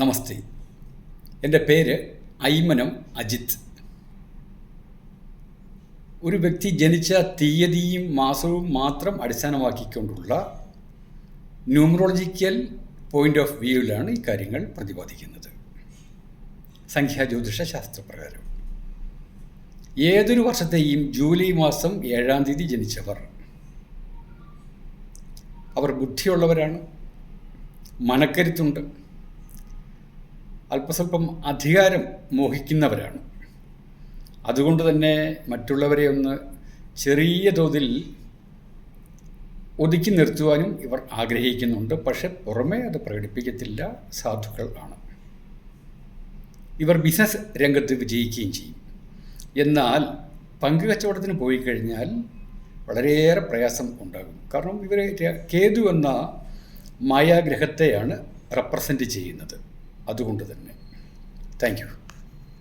നമസ്തേ. എന്റെ പേര് ഐമനം അജിത്ത് ഒരു വ്യക്തി ജനിച്ച തീയതിയും മാസവും മാത്രം അടിസ്ഥാനമാക്കിക്കൊണ്ടുള്ള ന്യൂമറോളജിക്കൽ പോയിന്റ് ഓഫ് വ്യൂവിലാണ് ഈ കാര്യങ്ങൾ പ്രതിപാദിക്കുന്നത്. സംഖ്യാ ജ്യോതിഷ ശാസ്ത്രപ്രകാരം. ഏതൊരു വർഷത്തെയും ജൂലൈ മാസം ഏഴാം തീയതി ജനിച്ചവർ. അവർ ബുദ്ധിയുള്ളവരാണ്. മനക്കരുത്തുണ്ട്. അല്പസ്വല്പം അധികാരം മോഹിക്കുന്നവരാണ്. അതുകൊണ്ട് തന്നെ മറ്റുള്ളവരെ ഒന്ന് ചെറിയ തോതിൽ ഒതുക്കി നിർത്തുവാനും ഇവർ ആഗ്രഹിക്കുന്നുണ്ട്. പക്ഷെ പുറമേ അത് പ്രകടിപ്പിക്കത്തില്ല. സാധുക്കൾ ആണ്. ഇവർ ബിസിനസ് രംഗത്ത് വിജയിക്കുകയും ചെയ്യും. എന്നാൽ പങ്കുകച്ചവടത്തിന് പോയി കഴിഞ്ഞാൽ വളരെയേറെ പ്രയാസം ഉണ്ടാകും. കാരണം ഇവരെ കേതു എന്ന മായാഗ്രഹത്തെയാണ് റെപ്രസെന്റ് ചെയ്യുന്നത്. അതുകൊണ്ട് തന്നെ. താങ്ക്